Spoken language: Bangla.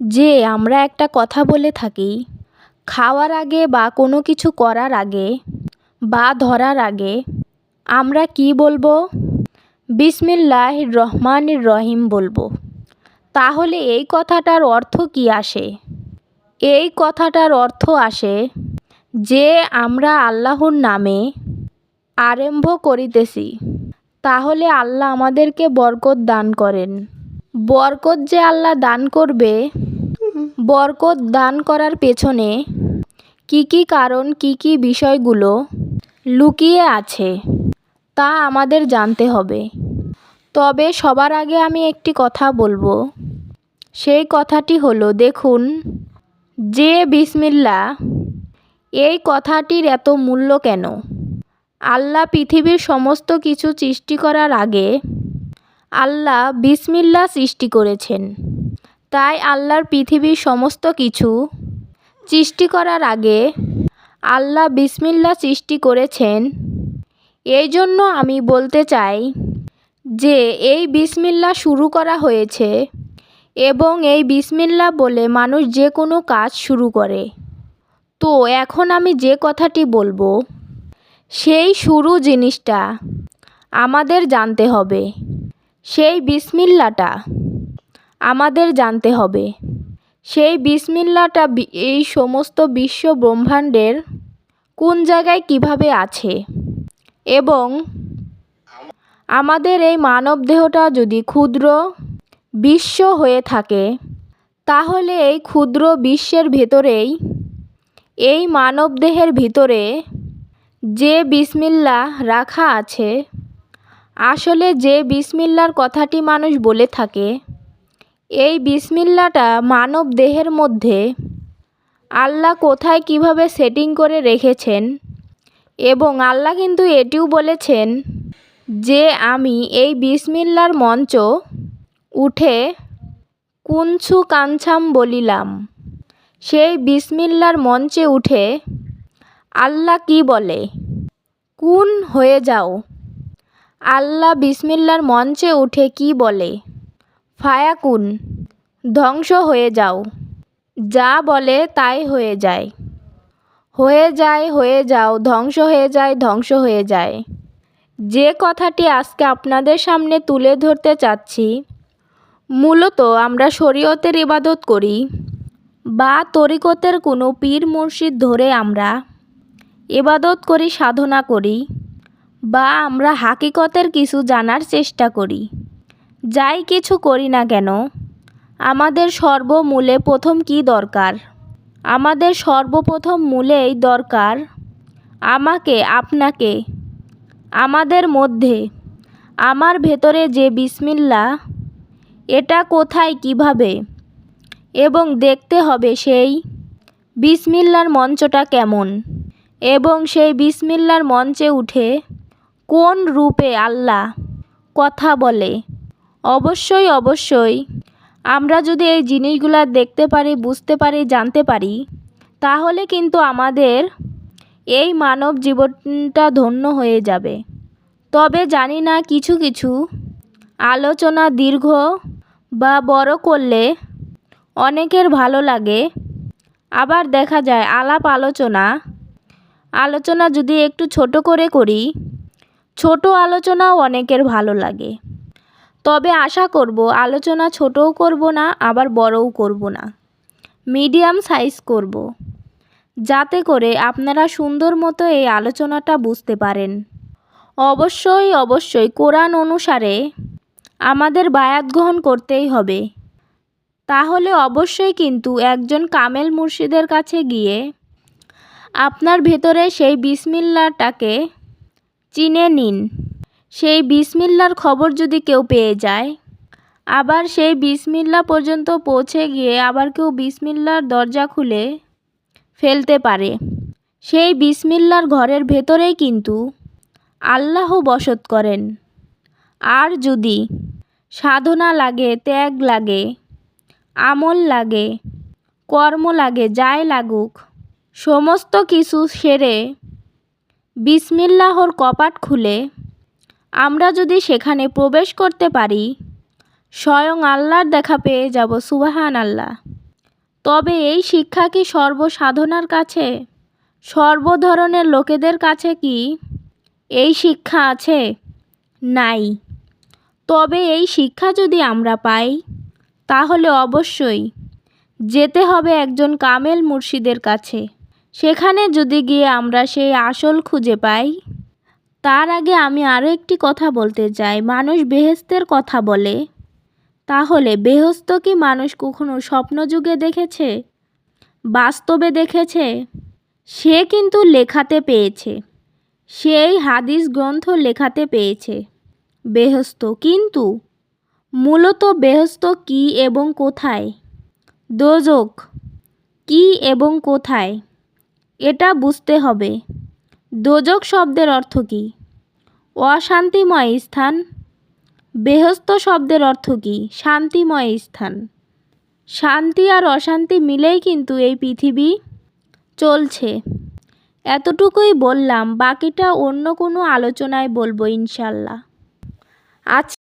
যে আমরা একটা কথা বলে থাকি, খাওয়ার আগে বা কোনো কিছু করার আগে বা ধরার আগে আমরা কি বলব? বিসমিল্লাহ রহমানির রহিম বলব। তাহলে এই কথাটার অর্থ কি আসে? এই কথাটার অর্থ আসে যে আমরা আল্লাহর নামে আরম্ভ করিতেছি। তাহলে আল্লাহ আমাদেরকে বরকত দান করেন। বরকত যে আল্লাহ দান করবে বরকত দান করার পেছনে কি কি কারণ, কি কি বিষয়গুলো লুকিয়ে আছে, তা আমাদের জানতে হবে। তবে সবার আগে আমি একটি কথা বলব। সেই কথাটি হলো, দেখুন, যে বিসমিল্লা এই কথাটির এত মূল্য কেন? আল্লাহ পৃথিবীর সমস্ত কিছু সৃষ্টি করার আগে আল্লাহ বিসমিল্লা সৃষ্টি করেছেন। তাই আল্লাহর পৃথিবীর সমস্ত কিছু সৃষ্টি করার আগে আল্লাহ বিসমিল্লা সৃষ্টি করেছেন। এই জন্য আমি বলতে চাই যে এই বিসমিল্লা শুরু করা হয়েছে এবং এই বিসমিল্লা বলে মানুষ যে কোনো কাজ শুরু করে। তো এখন আমি যে কথাটি বলব, সেই শুরু জিনিসটা আমাদের জানতে হবে। সেই বিসমিল্লাটা আমাদের জানতে হবে। সেই বিসমিল্লাটা এই সমস্ত বিশ্ব ব্রহ্মাণ্ডের কোন জায়গায় কীভাবে আছে? এবং আমাদের এই মানব দেহটা যদি ক্ষুদ্র বিশ্ব হয়ে থাকে, তাহলে এই ক্ষুদ্র বিশ্বের ভেতরেই, এই মানব দেহের ভিতরে যে বিসমিল্লা রাখা আছে, আসলে যে বিসমিল্লার কথাটি মানুষ বলে থাকে এই বিসমিল্লাটা মানব দেহের মধ্যে আল্লাহ কোথায় কীভাবে সেটিং করে রেখেছেন? এবং আল্লাহ কিন্তু এটিও বলেছেন যে আমি এই বিসমিল্লার মঞ্চ উঠে কুঞ্ছু কাঞ্ছাম বলিলাম। সেই বিসমিল্লার মঞ্চে উঠে আল্লাহ কি বলে? কুন হয়ে যাও। আল্লাহ বিসমিল্লার মঞ্চে উঠে কি বলে? ফায়াকুন, ধ্বংস হয়ে যাও। যা বলে তাই হয়ে যায়। হয়ে যায়, হয়ে যাও, ধ্বংস হয়ে যায়, ধ্বংস হয়ে যায়। যে কথাটি আজকে আপনাদের সামনে তুলে ধরতে চাচ্ছি, মূলত আমরা শরীয়তের ইবাদত করি বা তরিকতের কোনো পীর মুর্শিদ ধরে আমরা ইবাদত করি, সাধনা করি বা আমরা হাকিকতের কিছু জানার চেষ্টা করি। যাই কিছু করি না কেন, আমাদের সর্বমূলে প্রথম কি দরকার? আমাদের সর্বপ্রথম মূলেই দরকার আমাকে, আপনাকে, আমাদের মধ্যে, আমার ভেতরে যে বিসমিল্লা, এটা কোথায়, কীভাবে, এবং দেখতে হবে সেই বিসমিল্লার মঞ্চটা কেমন, এবং সেই বিসমিল্লার মঞ্চে উঠে কোন রূপে আল্লাহ কথা বলে। অবশ্যই অবশ্যই। আমরা যদি এই জিনিসগুলো দেখতে পারি, বুঝতে পারি, জানতে পারি, তাহলে কিন্তু আমাদের এই মানব জীবনটা ধন্য হয়ে যাবে। তবে জানি না কিছু কিছু আলোচনা দীর্ঘ বা বড় করলে অনেকের ভালো লাগে। আবার দেখা যায়, আলাপ আলোচনা আলোচনা যদি একটু ছোট করে করি, ছোট আলোচনাও অনেকের ভালো লাগে। তবে আশা করব, আলোচনা ছোটও করব না, আবার বড়ও করব না। মিডিয়াম সাইজ করব। যাতে করে আপনারা সুন্দর মতো এই আলোচনাটা বুঝতে পারেন। অবশ্যই অবশ্যই কোরআন অনুসারে আমাদের বায়াত গ্রহণ করতেই হবে। তাহলে অবশ্যই কিন্তু একজন কামেল মুর্শিদের কাছে গিয়ে আপনার ভেতরে সেই বিসমিল্লাটাকে চিনে নিন। সেই বিসমিল্লার খবর যদি কেউ পেয়ে যায়। আবার সেই বিসমিল্লা পর্যন্ত পৌঁছে গিয়ে আবার কেউ বিসমিল্লার দরজা খুলে ফেলতে পারে। সেই বিসমিল্লার ঘরের ভেতরেই কিন্তু আল্লাহ বসত করেন। আর যদি সাধনা লাগে, ত্যাগ লাগে, আমল লাগে, কর্ম লাগে, যাই লাগুক, সমস্ত কিছু সেরে বিসমিল্লাহর কপাট খুলে আমরা যদি সেখানে প্রবেশ করতে পারি, স্বয়ং আল্লাহর দেখা পেয়ে যাব সুবাহান আল্লাহ তবে এই শিক্ষা কি সর্বসাধনার কাছে? সর্ব ধরনের লোকেদের কাছে কি এই শিক্ষা আছে? নাই। তবে এই শিক্ষা যদি আমরা পাই, তাহলে অবশ্যই যেতে হবে একজন কামেল মুর্শিদের কাছে। সেখানে যদি গিয়ে আমরা সেই আসল খুঁজে পাই তার আগে আমি আরও একটি কথা বলতে চাই। মানুষ বেহেস্তের কথা বলে। তাহলে বেহস্ত কি মানুষ কখনো স্বপ্নযুগে দেখেছে? বাস্তবে দেখেছে? সে কিন্তু লেখাতে পেয়েছে। সেই হাদিস গ্রন্থ লেখাতে পেয়েছে। বেহস্ত কিন্তু? মূলত বেহস্ত কি এবং কোথায়? দোজক, কি এবং কোথায়? এটা বুঝতে হবে। দোজক শব্দের অর্থ কী? অশান্তিময় স্থান। বেহস্ত শব্দের অর্থ কী? শান্তিময় স্থান। শান্তি আর অশান্তি মিলেই কিন্তু এই পৃথিবী চলছে। এতটুকুই বললাম, বাকিটা অন্য কোনো আলোচনায় বলব ইনশাল্লাহ। আজ